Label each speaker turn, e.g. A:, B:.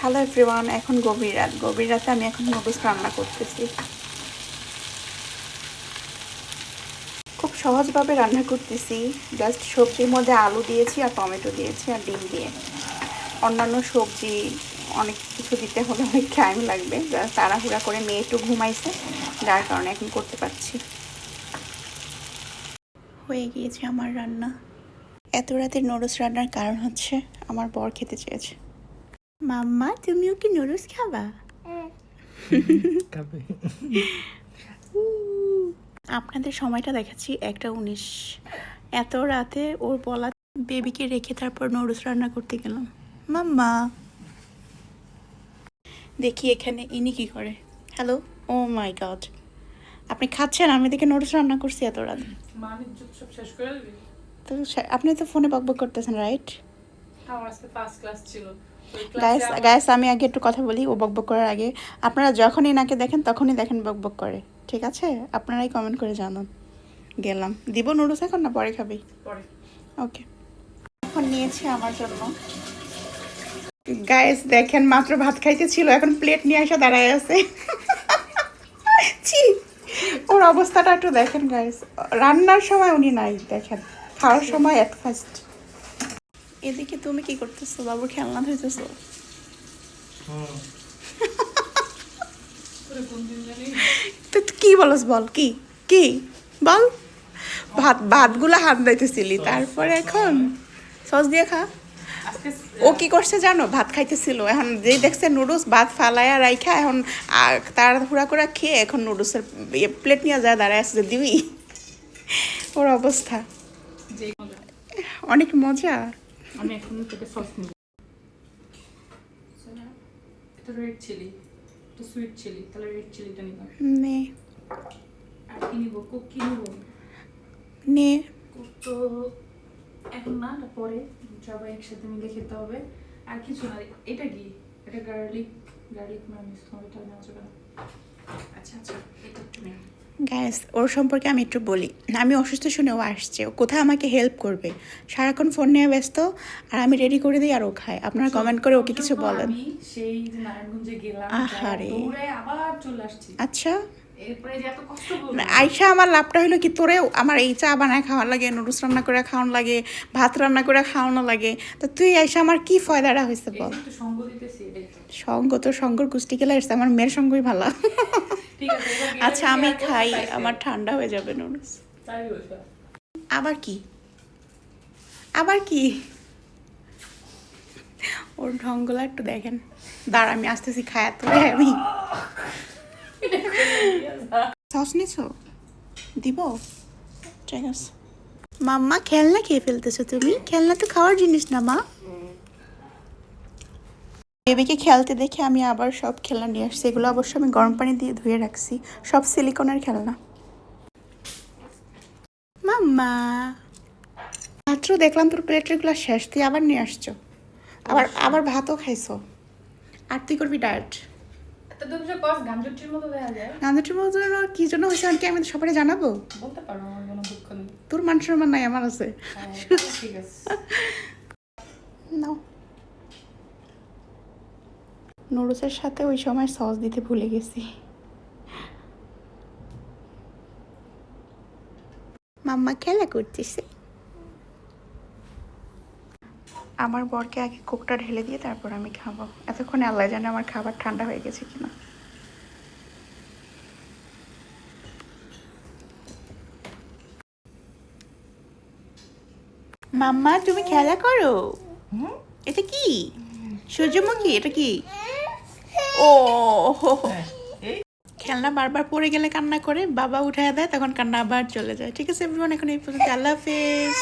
A: Hello everyone এখন গভীর রাত। গভীর রাতে আমি এখন নুডলস রান্না করতেছি। খুব সহজভাবে রান্না করতেছি। জাস্ট সবজির মধ্যে আলু দিয়েছি আর টমেটো দিয়েছি আর ডিম দিয়ে। অন্যান্য সবজি, অনেক কিছু দিতে হলে অনেক টাইম লাগবে। জাস্ট তাড়াহুড়া করে মেয়ে একটু ঘুমাইছে, যার কারণে এখন করতে পারছি। হয়ে গিয়েছে আমার রান্না। এত রাতের নুডলস রান্নার কারণ হচ্ছে আমার বর খেতে চেয়েছে। মাম্মা তুমিও কি নুডলস খাবা
B: খাবে
A: আপনাদের সময়টা দেখাচ্ছি একটা উনিশ। এত রাতে ওর বলা বেবিকে রেখে তারপর নুডলস রান্না করতে গেলাম। মাম্মা। দেখি এখানে ইনি কি করে। হ্যালো ও মাই গড আপনি খাচ্ছেন আমি দেখে নুডলস রান্না করছি এত রাতে। তো আপনি তো ফোনে বকবক করতেছেন রাইট গাইস গাইস আমি আগে একটু কথা বলি ও বকবক করার আগে। আপনারা যখনই নাকে দেখেন তখনই দেখেন বকবক করে। ঠিক আছে? আপনারাই কমেন্ট করে জানান। গেলাম। দিব নুডলস এখন না পরে খাবি? ওকে এখন নিয়েছি আমার জন্য। গাইস দেখেন মাত্র ভাত খাইতে ছিল এখন প্লেট নিয়ে এসে দাঁড়ায় আছে। ছি! ওর অবস্থাটা একটু দেখেন গাইস রান্নার সময় উনি নাই দেখেন। খাওয়ার সময় এট ফার্স্ট এদিকে তুমি কি করতেছো? বাবু খেলনা ধরতেছো? তুই কি বলস বল? কি? কি? বল। ভাত ভাতগুলো হাত দিতেছিলি তারপরে এখন সস দিয়ে খা। ও কি করছে জানো? ভাত খাইতেছিল। এখন যে দেখছে নুডলস ভাত ফালায়া রাইখা এখন তার তাড়াহুড়া করে খেয়ে এখন নুডলসের প্লেট নিয়ে যায় দাঁড়ায় আসছে দিবি। ওর অবস্থা। অনেক মজা।
C: আমি এখন তোকে সস নিব। এটা রেড চিলি এটা সুইট চিলি তাহলে রেড চিলিটা নিলাম
A: নে।
C: আর কি নিব? কোক কি নিব?
A: নে।
C: কোক তো এখন না পরে। সবাই একসাথে মিলে খেতে হবে। আর কিছু না এটা কি? এটা গার্লিক গার্লিক ম্যামিস এটা নেওয়া যাবে না। আচ্ছা আচ্ছা এটা একটু
A: গ্যাস ওর সম্পর্কে আমি একটু বলি। আমি অসুস্থ শুনে ও আসছে। ও কোথায় আমাকে হেল্প করবে? সারাক্ষণ ফোন নিয়ে ব্যস্ত আর আমি রেডি করে দিই আর ও খায়। আপনারা কমেন্ট করে ওকে কিছু বলেন। আহারে।
C: আসছি।
A: আচ্ছা।
C: এরপরে যে এত কষ্ট
A: না, আইসা আমার লাভটা হলো কি তোরে আমার এই চা বানায় খাওয়ার লাগে নুডলস রান্না করে খাওয়ানো লাগে ভাত রান্না করে খাওয়ানো লাগে। তো তুই আইসা আমার কি ফয়দাটা হয়েছে বল?
C: সঙ্গ তো।
A: সঙ্গর কুস্তি খেলা এসছে আমার মেয়ের সঙ্গই ভালো। আচ্ছা আমি খাই আমার ঠান্ডা হয়ে যাবে নুডলস। আবার কি? আবার কি? ওর ঢঙ্গলা একটু দেখেন। দাঁড়া আমি আসতেছি খায়া তোরে আমি। সস নিছো? দিব? ঠিক আছে। মাম্মা খেলনা খেয়ে ফেলতেছো তুমি? খেলনা তো খাওয়ার জিনিস না মা। বেবিকে খেলতে দেখে আমি আবার সব খেলনা নিয়ে আসছি। এগুলো অবশ্য আমি গরম পানি দিয়ে ধুয়ে রাখছি। সব সিলিকনের খেলনা। মাম্মা! মাত্র দেখলাম তোর প্লেটেরগুলো শেষ তুই আবার নিয়ে আসছো। আবার আবার ভাতও খাইছো। আর তুই করবি ডায়েট?
C: গাঞ্জুটির মতো
A: কি জন্য হয়েছে কি আমি সবাই জানাব।
C: বলতে পারো আমার কোনো দুঃখ নেই।
A: তোর মান সম্মান নাই আমার আছে।
C: হ্যাঁ, ঠিক আছে।
A: নাও। নুডলসের সাথে ওই সময় সস দিতে ভুলে গেছি। মাম্মা খেলা করতেছে। আমার বরকে আগে কোকটা ঢেলে দিয়ে তারপর আমি খাব। এতক্ষণে আল্লাহ জানে আমার খাবার ঠান্ডা হয়ে গেছে কিনা। মাম্মা তুমি খেলা করো। এটা কি? সূর্যমুখী এটা কি? ও। হো, হো। খেলনা বারবার পড়ে গেলে কান্না করে বাবা উঠায় দেয় তখন কান্না আবার চলে যায়। ঠিক আছে এভরিওয়ান এখন এই পর্যন্ত আল্লাহ হাফেজ।